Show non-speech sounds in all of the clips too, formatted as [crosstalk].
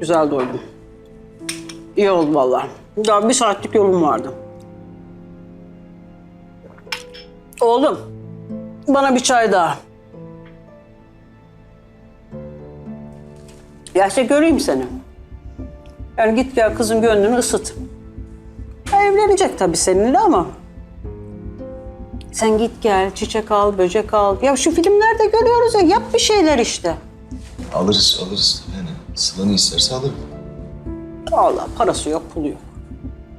Güzel doydum. İyi oldu vallahi. Daha bir saatlik yolum vardı. Oğlum, bana bir çay daha. Gelse göreyim seni. Yani git gel kızın gönlünü ısıt. Ya evlenecek tabii seninle ama. Sen git gel, çiçek al, böcek al. Ya şu filmlerde görüyoruz ya, yap bir şeyler işte. Alırız, alırız. Yani Sıla ne isterse alırım. Allah parası yok, pulu yok.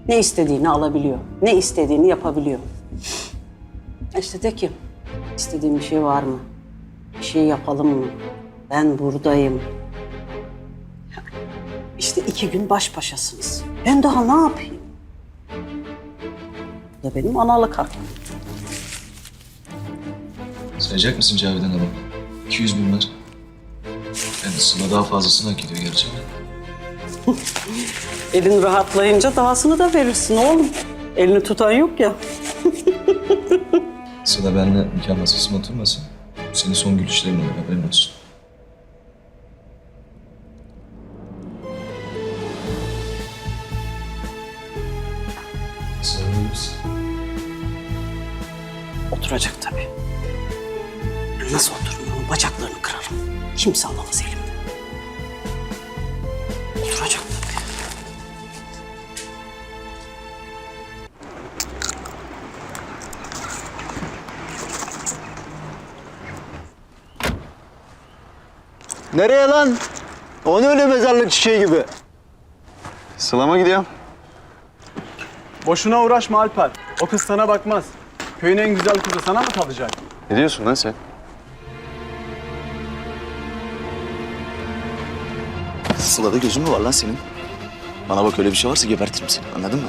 Ne istediğini alabiliyor. Ne istediğini yapabiliyor. İşte de ki, istediğin bir şey var mı? Bir şey yapalım mı? Ben buradayım. İşte iki gün baş başasınız. Ben daha ne yapayım? Bu da benim analık hakkım. Sayacak mısın Cavidan Hanım? 200 bin var. Sıla daha fazlasını hak ediyor gerçekten. [laughs] Elin rahatlayınca dahasını da verirsin oğlum. Elini tutan yok ya. [laughs] Sıla benimle nikah masasına oturmasın. Senin son gülüşlerin olur haberin olsun. Sıla iyi misin? Oturacak tabii. Nasıl oturmuyor? Bacaklarını kırarım. Kimse alamaz elimden. Nereye lan? O ne öyle mezarlık çiçeği gibi? Sılama gidiyorum. Boşuna uğraşma Alper. O kız sana bakmaz. Köyün en güzel kızı sana mı kalacak? Ne diyorsun lan sen? Sıla'da gözün mü var lan senin? Bana bak öyle bir şey varsa gebertirim seni anladın mı?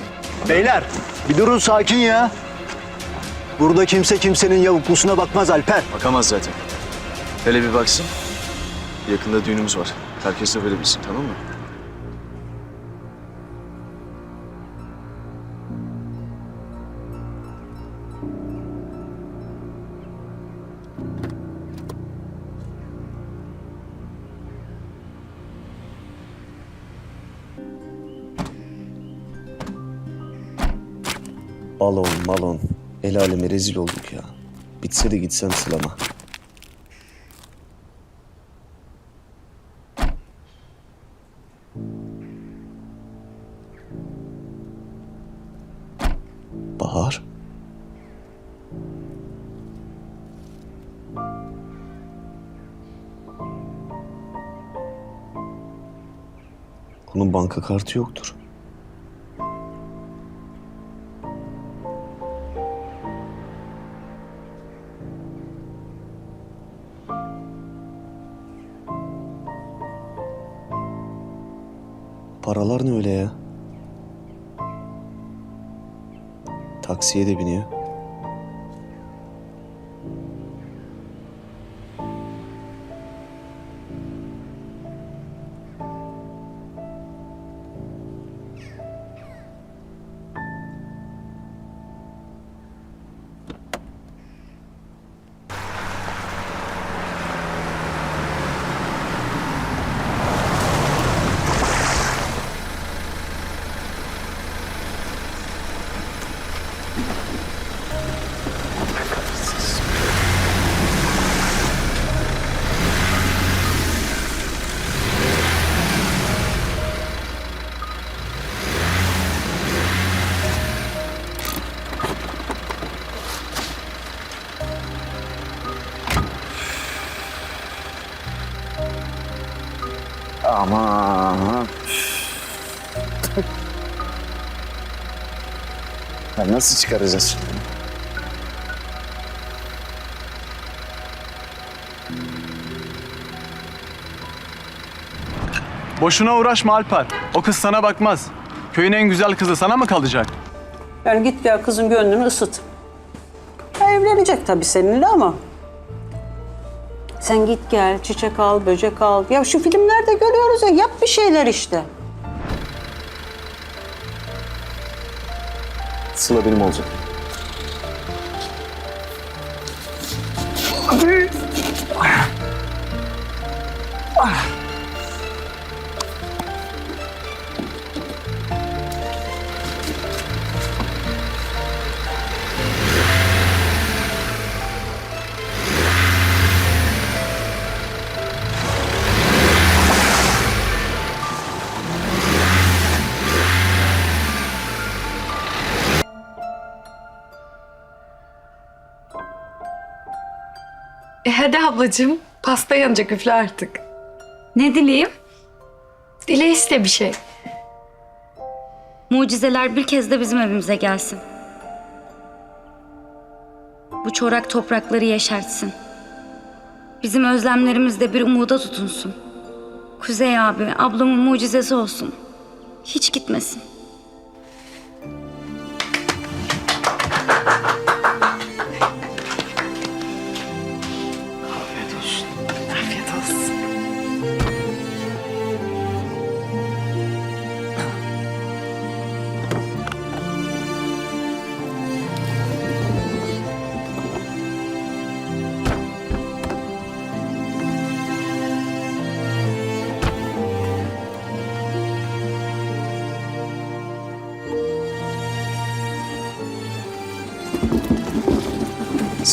Beyler bir durun sakin ya. Burada kimse kimsenin yavuklusuna bakmaz Alper. Bakamaz zaten. Hele bir baksın. Yakında düğünümüz var. Herkes de böyle bilsin tamam mı? Balon malon. El aleme rezil olduk ya. Bitse de gitsem sılama. Bahar. Bunun banka kartı yoktur. Paralar ne öyle ya? Taksiye de biniyor. Aman. ya nasıl çıkaracağız şimdi? Boşuna uğraşma Alper. O kız sana bakmaz. Köyün en güzel kızı sana mı kalacak? Yani git gel kızın gönlünü ısıt. Ya evlenecek tabii seninle ama. Sen git gel, çiçek al, böcek al. Ya şu filmlerde görüyoruz ya, yap bir şeyler işte. Sıla benim olacak. E hadi ablacığım. Pasta yanacak üfle artık. Ne dileyim? Dile iste bir şey. Mucizeler bir kez de bizim evimize gelsin. Bu çorak toprakları yeşertsin. Bizim özlemlerimiz de bir umuda tutunsun. Kuzey abi, ablamın mucizesi olsun. Hiç gitmesin.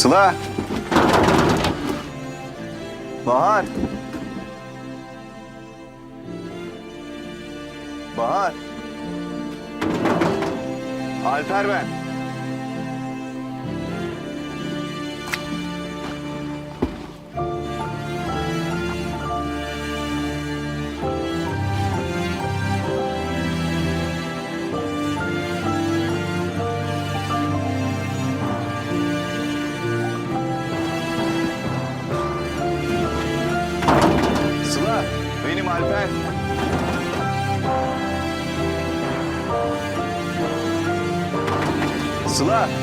Sıla. Bahar. Bahar. Alper ben. Alper. Sıla.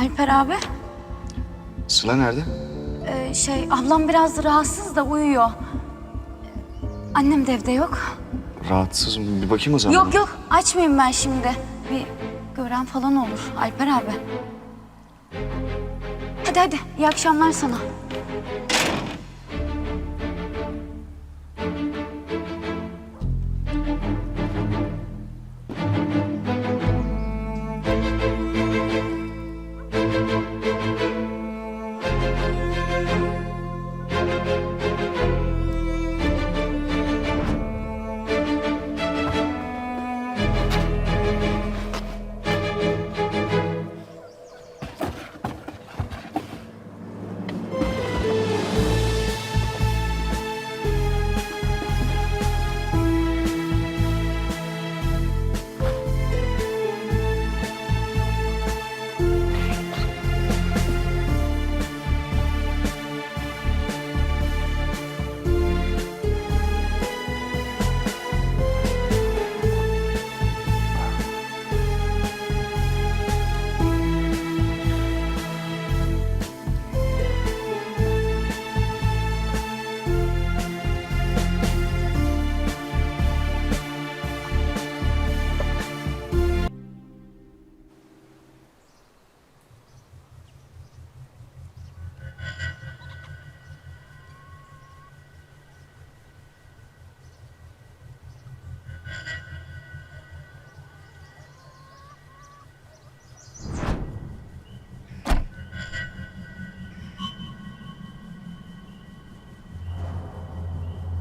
Alper abi, Sıla nerede? e, şey ablam biraz rahatsız da uyuyor. Annem de evde yok. Rahatsız mı? Bir bakayım o zaman. Yok yok, açmayayım ben şimdi. Bir gören falan olur Alper abi. Hadi hadi, iyi akşamlar sana.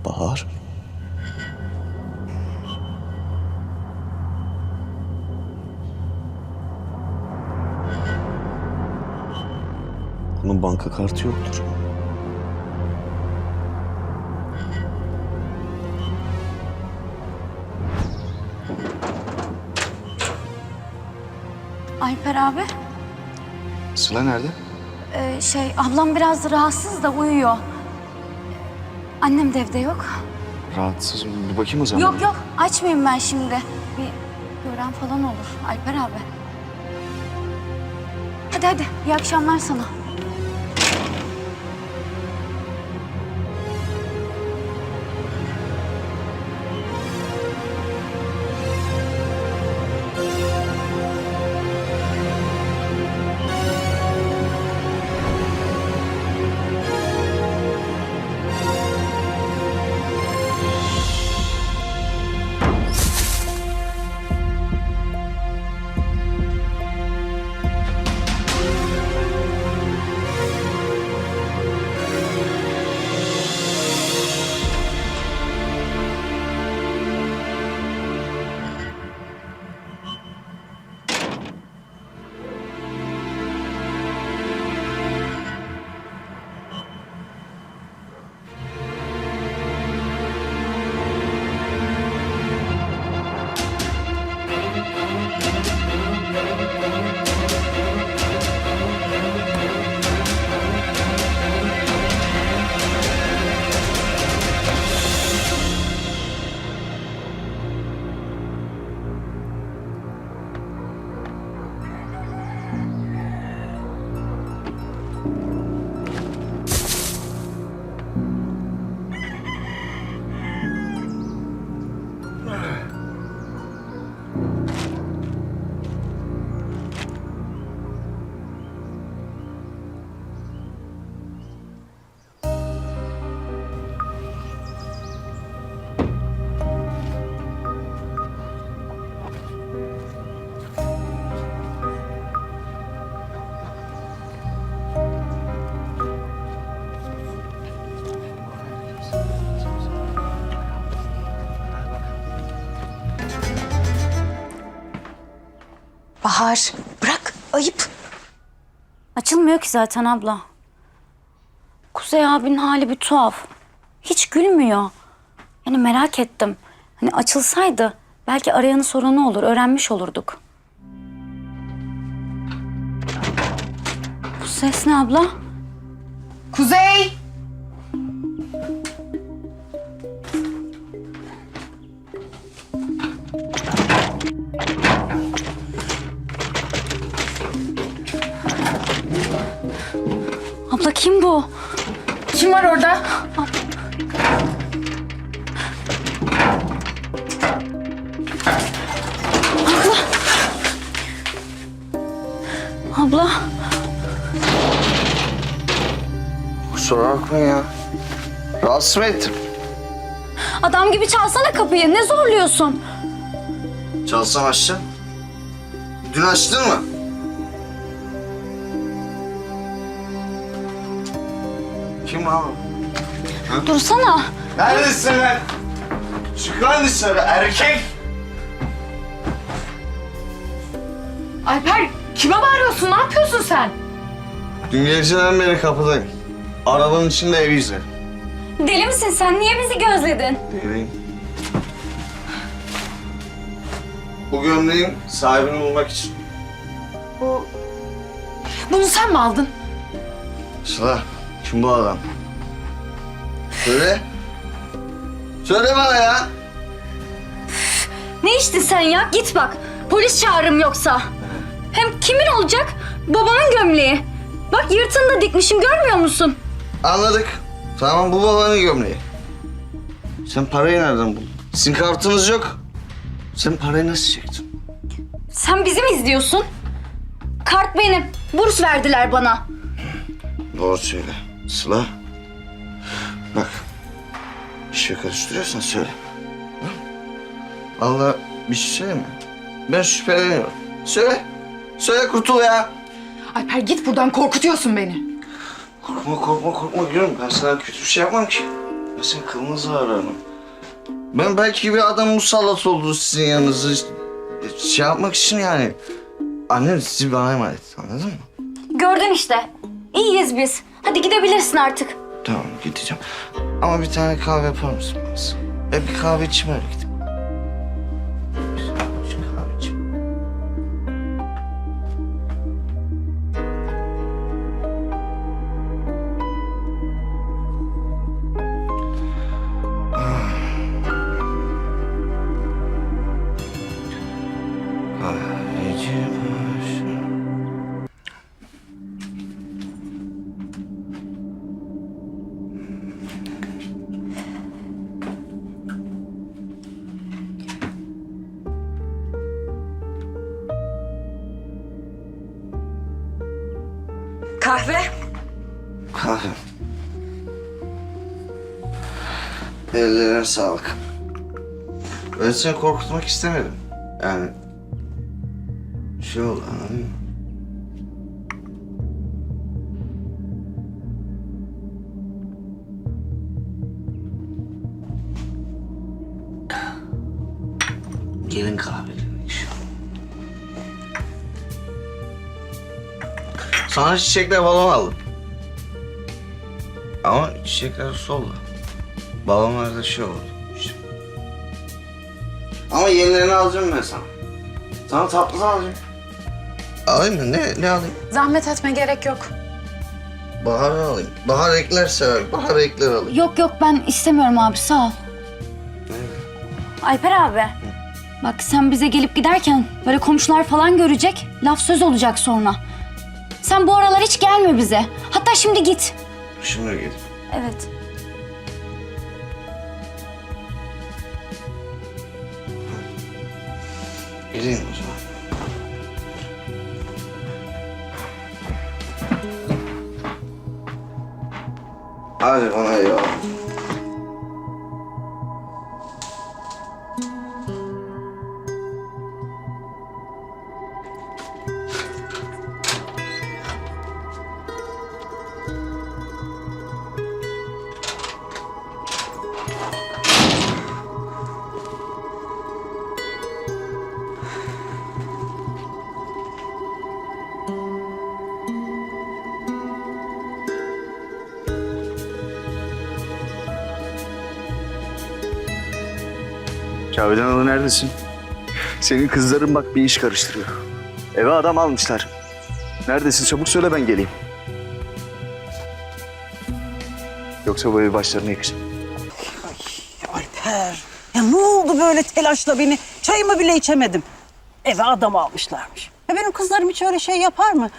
Bahar. Bunun banka kartı yoktur. Alper abi, Sıla nerede? e, şey ablam biraz rahatsız da uyuyor. Annem de evde yok. Rahatsız mı? Bir bakayım o zaman. Yok yok, açmayayım ben şimdi. Bir gören falan olur Alper abi. Hadi hadi, iyi akşamlar sana. Bahar bırak ayıp. Açılmıyor ki zaten abla. Kuzey abinin hali bir tuhaf. Hiç gülmüyor. Yani merak ettim. Hani açılsaydı belki arayanın sorunu olur, öğrenmiş olurduk. Bu ses ne abla? Kuzey! Kim bu? Kim var orada? Abla. Kusura bakmayın ya. Rahatsız mı ettim? Adam gibi çalsana kapıyı. Ne zorluyorsun? Çalsam açacağım. Dün açtın mı? Abi? Dursana. Neredesin lan? Çık lan dışarı erkek. Alper kime bağırıyorsun? Ne yapıyorsun sen? Dün geceden beri kapıdayım. Arabanın içinde ev izledim. Deli misin sen? Niye bizi gözledin? Deliyim. Bu gömleğin sahibini bulmak için. Bunu sen mi aldın? Sıla, kim bu adam? Söyle. Söyle bana ya. Ne içtin sen ya? Git bak. Polis çağırırım yoksa. Hem kimin olacak? Babamın gömleği. Bak yırtını da dikmişim görmüyor musun? Anladık. Tamam bu babanın gömleği. Sen parayı nereden buldun? Sizin kartınız yok. Sen parayı nasıl çektin? Sen bizi mi izliyorsun? Kart benim. Burs verdiler bana. Doğru söyle. Sıla. Şey karıştırıyorsan söyle. Allah bir şey söyleme. Ben şüpheleniyorum. Söyle. Söyle kurtul ya. Alper git buradan korkutuyorsun beni. Korkma korkma korkma diyorum. Ben sana kötü bir şey yapmam ki. Ben senin kılını ararım. Ben belki bir adam musallat oldu sizin yanınızda. Şey yapmak için yani. Annem sizi bana emanet anladın mı? Gördün işte. İyiyiz biz. Hadi gidebilirsin artık. Tamam gideceğim. Ama bir tane kahve yapar mısın bana? E bir kahve içeyim öyle gidip. Ellerine sağlık. Ben seni korkutmak istemedim. Yani... Şey oldu anladın mı? Gelin kahvelerine inşallah. Sana çiçekle balon aldım. Ama çiçekler solda. Balonlarda şey oldu. işte. Ama yenilerini alacağım ben sana. Sana tatlı alacağım. Alayım mı? Ne, ne alayım? Zahmet etme gerek yok. Bahar alayım. Bahar ekler sever. Bahar ekler alayım. Yok yok ben istemiyorum abi sağ ol. Alper abi. Bak sen bize gelip giderken böyle komşular falan görecek. Laf söz olacak sonra. Sen bu aralar hiç gelme bize. Hatta şimdi git. Şimdi gidip. Evet. Gideyim o zaman. Hadi bana eyvallah. Cavidan Hanım neredesin? Senin kızların bak bir iş karıştırıyor. Eve adam almışlar. Neredesin? Çabuk söyle ben geleyim. Yoksa bu evi başlarına yıkacağım. Alper. Ya ne oldu böyle telaşla beni? Çayımı bile içemedim. Eve adam almışlarmış. Ya benim kızlarım hiç öyle şey yapar mı?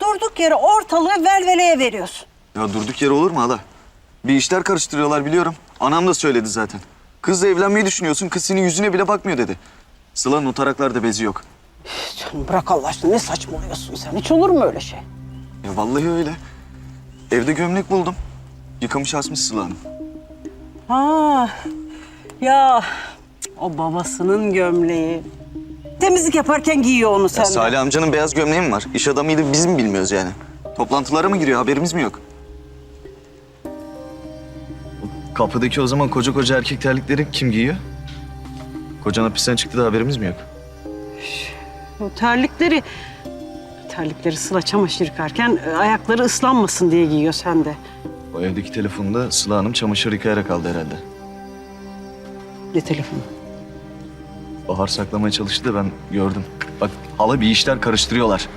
Durduk yere ortalığı velveleye veriyorsun. Ya durduk yere olur mu hala? Bir işler karıştırıyorlar biliyorum. Anam da söyledi zaten. Kızla evlenmeyi düşünüyorsun. Kız senin yüzüne bile bakmıyor dedi. Sıla'nın o taraklarda bezi yok. Canım bırak Allah aşkına ne saçmalıyorsun sen? Hiç olur mu öyle şey? Ya vallahi öyle. Evde gömlek buldum. Yıkamış asmış Sıla Hanım. Ha ya o babasının gömleği. Temizlik yaparken giyiyor onu sen Ya de. Salih amcanın beyaz gömleği mi var? İş adamıydı biz mi bilmiyoruz yani? Toplantılara mı giriyor haberimiz mi yok? Kapıdaki o zaman koca koca erkek terlikleri kim giyiyor? Kocan hapisten çıktı da haberimiz mi yok? O terlikleri terlikleri sıla çamaşır yıkarken e, ayakları ıslanmasın diye giyiyor sen de. O evdeki telefonda Sıla Hanım çamaşır yıkayarak aldı herhalde. Ne telefonu? Bahar saklamaya çalıştı da ben gördüm. Bak hala bir işler karıştırıyorlar.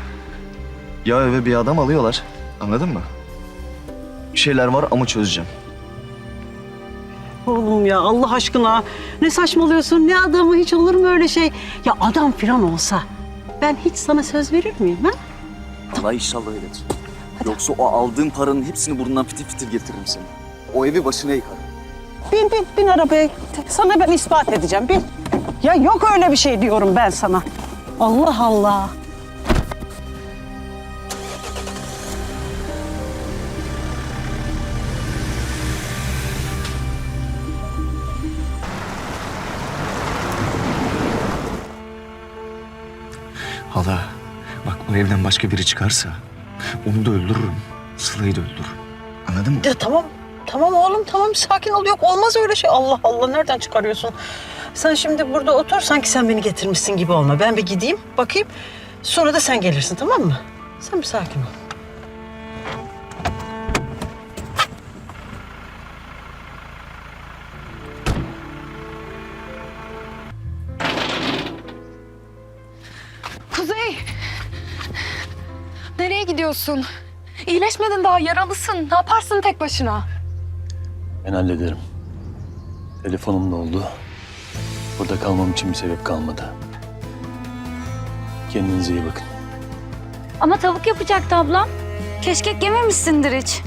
Ya eve bir adam alıyorlar. Anladın mı? Bir şeyler var ama çözeceğim. Oğlum ya Allah aşkına ne saçmalıyorsun ne adamı hiç olur mu öyle şey? Ya adam filan olsa ben hiç sana söz verir miyim ha? Allah inşallah öyledir. Yoksa o aldığın paranın hepsini burnundan fitil fitil getiririm seni. O evi başına yıkarım. Bin bin bin arabaya sana ben ispat edeceğim bin. Ya yok öyle bir şey diyorum ben sana. Allah Allah. Hala bak bu evden başka biri çıkarsa onu da öldürürüm. Sıla'yı da öldürürüm. Anladın mı? Ya tamam tamam oğlum tamam sakin ol yok olmaz öyle şey. Allah Allah nereden çıkarıyorsun? Sen şimdi burada otur sanki sen beni getirmişsin gibi olma. Ben bir gideyim bakayım sonra da sen gelirsin tamam mı? Sen bir sakin ol. Nereye gidiyorsun? İyileşmedin daha yaralısın. Ne yaparsın tek başına? Ben hallederim. Telefonum da oldu. Burada kalmam için bir sebep kalmadı. Kendinize iyi bakın. Ama tavuk yapacaktı ablam. Keşkek yememişsindir hiç.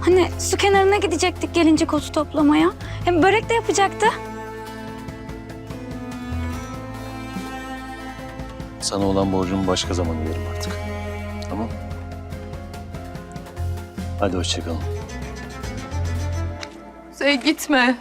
Hani su kenarına gidecektik gelince kozu toplamaya. Hem börek de yapacaktı. Sana olan borcumu başka zaman öderim artık. Tamam. Hadi hoşçakalın. Kuzey gitme.